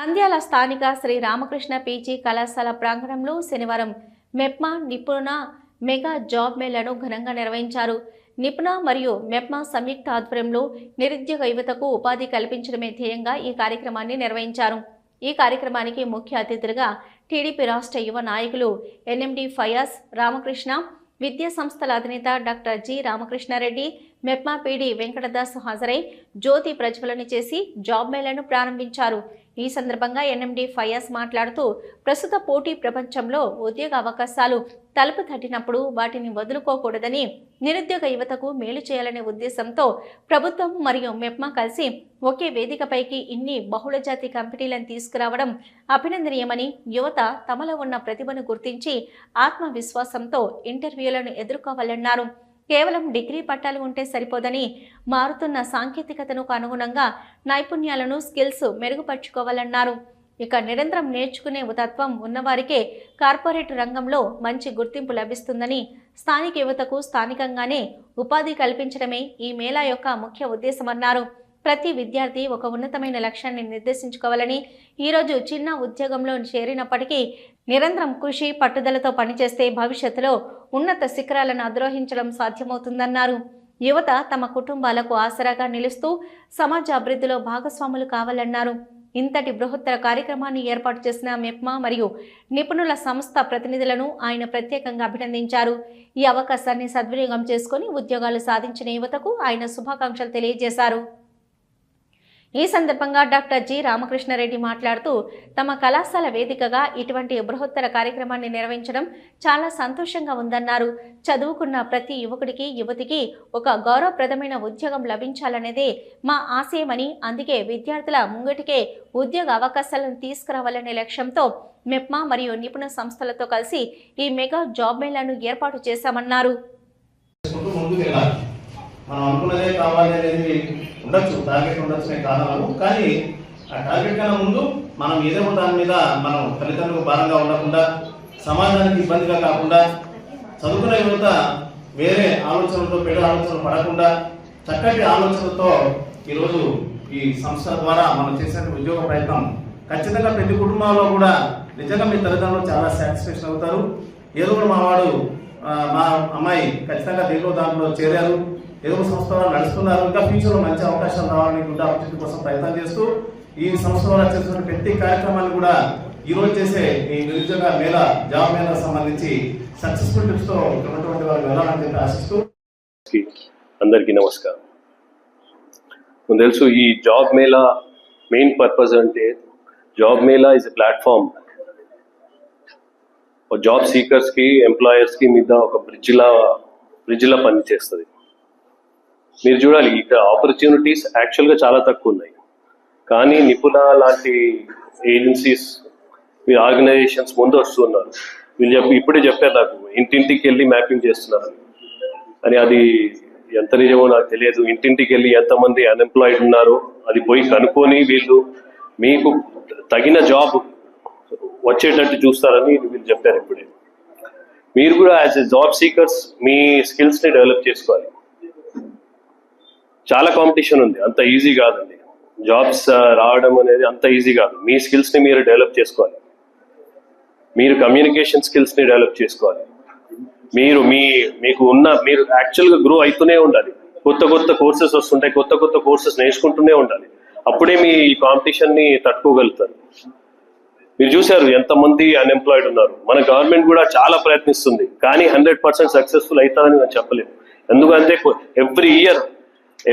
నంద్యాల స్థానిక శ్రీ రామకృష్ణ పీజీ కళాశాల ప్రాంగణంలో శనివారం మెప్మా నిపుణ మెగా జాబ్ మేళను ఘనంగా నిర్వహించారు. నిపుణ మరియు మెప్మా సంయుక్త ఆధ్వర్యంలో నిరుద్యోగ యువతకు ఉపాధి కల్పించడమే ధ్యేయంగా ఈ కార్యక్రమాన్ని నిర్వహించారు. ఈ కార్యక్రమానికి ముఖ్య అతిథులుగా టీడీపీ రాష్ట్ర యువ నాయకులు ఎన్ఎండి ఫయాజ్ రామకృష్ణ విద్యా సంస్థల అధినేత doctor G Ramakrishna Reddy MEPMA PD Venkatadas హాజరై జ్యోతి ప్రజ్వలన చేసి జాబ్ మేళను ప్రారంభించారు. ఈ సందర్భంగా ఎన్ఎండి ఫయాజ్ మాట్లాడుతూ ప్రస్తుత పోటీ ప్రపంచంలో ఉద్యోగ అవకాశాలు తలుపు తట్టినప్పుడు వాటిని వదులుకోకూడదని నిరుద్యోగ యువతకు మేలు చేయాలనే ఉద్దేశంతో ప్రభుత్వం మరియు మెప్మా కలిసి ఒకే వేదికపైకి ఇన్ని బహుళజాతి కంపెనీలను తీసుకురావడం అభినందనీయమని యువత తమలో ఉన్న ప్రతిభను గుర్తించి ఆత్మవిశ్వాసంతో ఇంటర్వ్యూలను ఎదుర్కోవాలన్నారు. కేవలం డిగ్రీ పట్టాలు ఉంటే సరిపోదని మారుతున్న సాంకేతికతనుకు అనుగుణంగా నైపుణ్యాలను స్కిల్స్ మెరుగుపరుచుకోవాలన్నారు. ఇక నిరంతరం నేర్చుకునే తత్వం ఉన్నవారికే కార్పొరేట్ రంగంలో మంచి గుర్తింపు లభిస్తుందని స్థానిక యువతకు స్థానికంగానే ఉపాధి కల్పించడమే ఈ మేళా యొక్క ముఖ్య ఉద్దేశమన్నారు. ప్రతి విద్యార్థి ఒక ఉన్నతమైన లక్ష్యాన్ని నిర్దేశించుకోవాలని ఈరోజు చిన్న ఉద్యోగంలో చేరినప్పటికీ నిరంతరం కృషి పట్టుదలతో పనిచేస్తే భవిష్యత్తులో ఉన్నత శిఖరాలను అధిరోహించడం సాధ్యమవుతుందన్నారు. యువత తమ కుటుంబాలకు ఆసరాగా నిలుస్తూ సమాజ అభివృద్ధిలో భాగస్వాములు కావాలన్నారు. ఇంతటి బృహత్తర కార్యక్రమాన్ని ఏర్పాటు చేసిన మెప్మా మరియు నిపుణుల సంస్థ ప్రతినిధులను ఆయన ప్రత్యేకంగా అభినందించారు. ఈ అవకాశాన్ని సద్వినియోగం చేసుకుని ఉద్యోగాలు సాధించిన యువతకు ఆయన శుభాకాంక్షలు తెలియజేశారు. ఈ సందర్భంగా డాక్టర్ జి రామకృష్ణారెడ్డి మాట్లాడుతూ తమ కళాశాల వేదికగా ఇటువంటి బృహత్తర కార్యక్రమాన్ని నిర్వహించడం చాలా సంతోషంగా ఉందన్నారు. చదువుకున్న ప్రతి యువకుడికి యువతికి ఒక గౌరవప్రదమైన ఉద్యోగం లభించాలనేదే మా ఆశయమని అందుకే విద్యార్థుల ముంగటికే ఉద్యోగ అవకాశాలను తీసుకురావాలనే లక్ష్యంతో మెప్మా మరియు నిపుణ సంస్థలతో కలిసి ఈ మెగా జాబ్ మేళాను ఏర్పాటు చేశామన్నారు. మనం అనుకున్నదే కావాలి అనేది ఉండొచ్చు టార్గెట్ ఉండొచ్చు నేను కానీ ఆ టార్గెట్ కన్నా ముందు మనం ఏదో దాని మీద మనం తల్లిదండ్రులకు భారంగా ఉండకుండా సమాజానికి ఇబ్బందిగా కాకుండా చదువుకున్న యువత వేరే ఆలోచనలతో పెద్ద ఆలోచనలు పడకుండా చక్కటి ఆలోచనలతో ఈరోజు ఈ సంస్థ ద్వారా మనం చేసిన ఉద్యోగ ప్రయత్నం ఖచ్చితంగా ప్రతి కుటుంబంలో కూడా నిజంగా మీ తల్లిదండ్రులు చాలా సాటిస్ఫాక్షన్ అవుతారు. ఏదో కూడా మావాడు మా అమ్మాయి ఖచ్చితంగా దేంట్లో దాంట్లో చేరారు. ఏదో ఒక నడుస్తున్నారు. ఇంకా ఫ్యూచర్లో మంచి అవకాశాలు రావాలని గుడ్ ఆపర్చునిటీ కోసం ప్రయత్నం చేస్తూ ఈ సంస్థ చేస్తున్న ప్రతి కార్యక్రమాన్ని కూడా ఈ రోజు చేసే ఈ నిరుద్యోగ మేళ జాబ్ మేళ సంబంధించి సక్సెస్ఫుల్ టిప్స్తో ఉన్నటువంటి వారు వెళ్ళాలని చెప్పి ఆశిస్తూ అందరికీ నమస్కారం. మీకు తెలుసు ఈ జాబ్ మేళా మెయిన్ పర్పస్ అంటే job mela is a platform job సీకర్స్కి ఎంప్లాయర్స్కి మీద ఒక బ్రిడ్జ్ లా బ్రిడ్జ్ లా పనిచేస్తుంది. మీరు చూడాలి ఇక్కడ ఆపర్చునిటీస్ యాక్చువల్గా చాలా తక్కువ ఉన్నాయి. కానీ నిపుణ లాంటి ఏజెన్సీస్ మీ ఆర్గనైజేషన్స్ ముందు వస్తున్నారు వీళ్ళు చెప్పి ఇప్పుడే చెప్పారు నాకు ఇంటింటికి వెళ్ళి మ్యాపింగ్ చేస్తున్నారు అని. అది ఎంత నిజమో నాకు తెలియదు. ఇంటింటికి వెళ్ళి ఎంతమంది అన్ఎంప్లాయిడ్ ఉన్నారో అది పోయి కనుక్కొని వీళ్ళు మీకు తగిన జాబ్ వచ్చేటట్టు చూస్తారని వీళ్ళు చెప్పారు ఇప్పుడే. మీరు కూడా యాజ్ ఎ జాబ్ సీకర్స్ మీ స్కిల్స్ని డెవలప్ చేసుకోవాలి. చాలా కాంపిటీషన్ ఉంది. అంత ఈజీ కాదండి. జాబ్స్ uh, రావడం అనేది అంత ఈజీ కాదు. మీ స్కిల్స్ని మీరు డెవలప్ చేసుకోవాలి. మీరు కమ్యూనికేషన్ స్కిల్స్ని డెవలప్ చేసుకోవాలి. మీరు మీ మీకు ఉన్న మీరు యాక్చువల్గా గ్రో అవుతూనే ఉండాలి. కొత్త కొత్త కోర్సెస్ వస్తుంటాయి. కొత్త కొత్త కోర్సెస్ నేర్చుకుంటూనే ఉండాలి. అప్పుడే మీ కాంపిటీషన్ని కాంపిటీషన్ని తట్టుకోగలుగుతారు. మీరు చూశారు ఎంతమంది అన్ఎంప్లాయిడ్ ఉన్నారు. మన గవర్నమెంట్ కూడా చాలా ప్రయత్నిస్తుంది. కానీ హండ్రెడ్ పర్సెంట్ సక్సెస్ఫుల్ అవుతారని నేను చెప్పలేదు ఎందుకంటే every year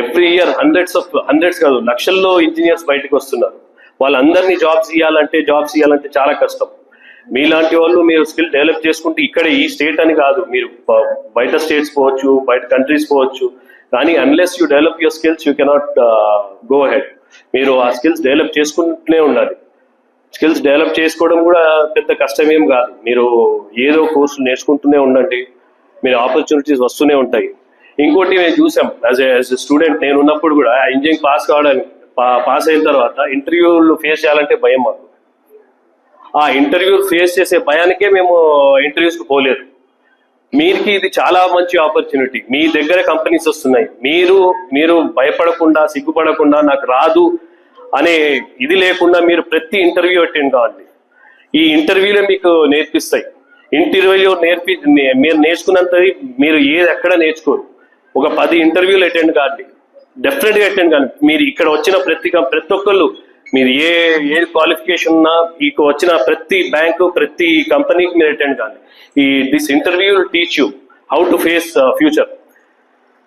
every year hundreds of hundreds కాదు లక్షల్లో ఇంజనీర్స్ బయటకు వస్తున్నారు. వాళ్ళందరినీ జాబ్స్ ఇవ్వాలంటే జాబ్స్ ఇవ్వాలంటే చాలా కష్టం. మీలాంటి వాళ్ళు మీరు స్కిల్ డెవలప్ చేసుకుంటే ఇక్కడ ఈ స్టేట్ అని కాదు. మీరు బయట స్టేట్స్ పోవచ్చు బయట కంట్రీస్ పోవచ్చు. కానీ unless you develop your skills you cannot go head మీరు ఆ స్కిల్స్ డెవలప్ చేసుకుంటూనే ఉండాలి. స్కిల్స్ డెవలప్ చేసుకోవడం కూడా పెద్ద కష్టమేం కాదు. మీరు ఏదో కోర్సు నేర్చుకుంటూనే ఉండండి. మీరు ఆపర్చునిటీస్ వస్తూనే ఉంటాయి. ఇంకోటి మేము చూసాం యాజ్ యాజ్ స్టూడెంట్ నేను ఉన్నప్పుడు కూడా ఇంజనీరింగ్ పాస్ కావడానికి పాస్ అయిన తర్వాత ఇంటర్వ్యూలు ఫేస్ చేయాలంటే భయం మాకు. ఆ ఇంటర్వ్యూ ఫేస్ చేసే భయానికే మేము ఇంటర్వ్యూస్కి పోలేదు. మీరికి ఇది చాలా మంచి ఆపర్చునిటీ మీ దగ్గర కంపెనీస్ వస్తున్నాయి. మీరు మీరు భయపడకుండా సిగ్గుపడకుండా నాకు రాదు అనే ఇది లేకుండా మీరు ప్రతి ఇంటర్వ్యూ అటెండ్ కావాలి ఈ ఇంటర్వ్యూలే మీకు నేర్పిస్తాయి. ఇంటర్వ్యూలో నేర్పి నే- మీరు నేర్చుకున్నంతది మీరు ఏది ఎక్కడ నేర్చుకోరు. ఒక పది ఇంటర్వ్యూలు అటెండ్ కాండి. డెఫినెట్గా అటెండ్ కాండి. మీరు ఇక్కడ వచ్చిన ప్రతి ప్రతి ఒక్కళ్ళు మీరు ఏ ఏ క్వాలిఫికేషన్ ఉన్నా మీకు వచ్చిన ప్రతి బ్యాంకు ప్రతి కంపెనీకి మీరు అటెండ్ కాండి. ఈ this interview teach you how to face future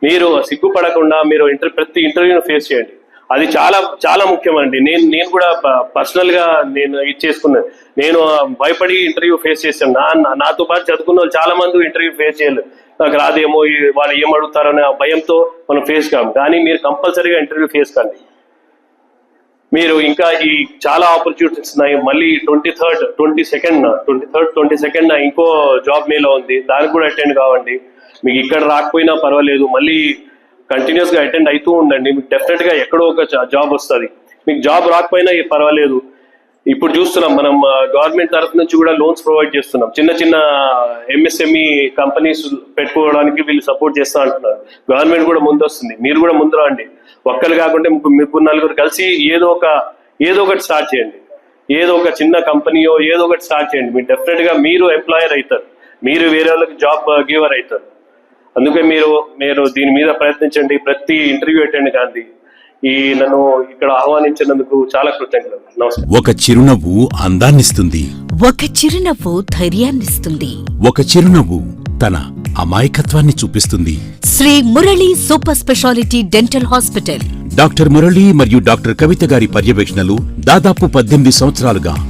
మీరు సిగ్గుపడకుండా మీరు ఇంటర్ ప్రతి ఇంటర్వ్యూని ఫేస్ చేయండి. అది చాలా చాలా ముఖ్యమండి. నేను నేను కూడా పర్సనల్గా నేను ఇది చేసుకున్నాను నేను భయపడి ఇంటర్వ్యూ ఫేస్ చేశాను. నా నాతో పాటు చదువుకున్న వాళ్ళు చాలా మంది ఇంటర్వ్యూ ఫేస్ చేయలేదు. నాకు రాదేమో వాళ్ళు ఏం అడుగుతారనే ఆ భయంతో మనం ఫేస్ కాము కానీ మీరు కంపల్సరీగా ఇంటర్వ్యూ ఫేస్ కండి. మీరు ఇంకా ఈ చాలా ఆపర్చునిటీస్ ఉన్నాయి. మళ్ళీ twenty third twenty second twenty third twenty second ఇంకో జాబ్ మేలో ఉంది. దానికి కూడా అటెండ్ కావండి. మీకు ఇక్కడ రాకపోయినా పర్వాలేదు. మళ్ళీ కంటిన్యూస్గా అటెండ్ అవుతూ ఉండండి. మీకు డెఫినెట్గా ఎక్కడో ఒక జాబ్ వస్తుంది. మీకు జాబ్ రాకపోయినా పర్వాలేదు. ఇప్పుడు చూస్తున్నాం మనం గవర్నమెంట్ తరఫు నుంచి కూడా లోన్స్ ప్రొవైడ్ చేస్తున్నాం. చిన్న చిన్న ఎంఎస్ఎంఈ కంపెనీస్ పెట్టుకోవడానికి వీళ్ళు సపోర్ట్ చేస్తా అంటున్నారు. గవర్నమెంట్ కూడా ముందు వస్తుంది మీరు కూడా ముందు రండి. ఒక్కరు కాకుండా మీకు నలుగురు కలిసి ఏదో ఒక ఏదో ఒకటి స్టార్ట్ చేయండి. ఏదో ఒక చిన్న కంపెనీయో ఏదో ఒకటి స్టార్ట్ చేయండి. మీరు డెఫినెట్గా మీరు ఎంప్లాయర్ అవుతారు. మీరు వేరే వాళ్ళకి జాబ్ గివర్ అవుతారు. అందుకే మీరు మీరు దీని మీద ప్రయత్నించండి. ప్రతి ఇంటర్వ్యూ అటెండ్ కాండి ఈ నన్ను ఇక్కడ ఆహ్వానించినందుకు చాలా కృతజ్ఞతలు. నమస్కారం. ఒక చిరునవ్వు అందాన్నిస్తుంది. ఒక చిరునవ్వు ధైర్యాన్నిస్తుంది. ఒక చిరునవ్వు తన అమాయకత్వాన్ని చూపిస్తుంది. Shri Murali super speciality dental hospital. Doctor Murali మరియు డాక్టర్ కవిత గారి పర్యవేక్షణలు దాదాపు పద్దెనిమిది సంవత్సరాలుగా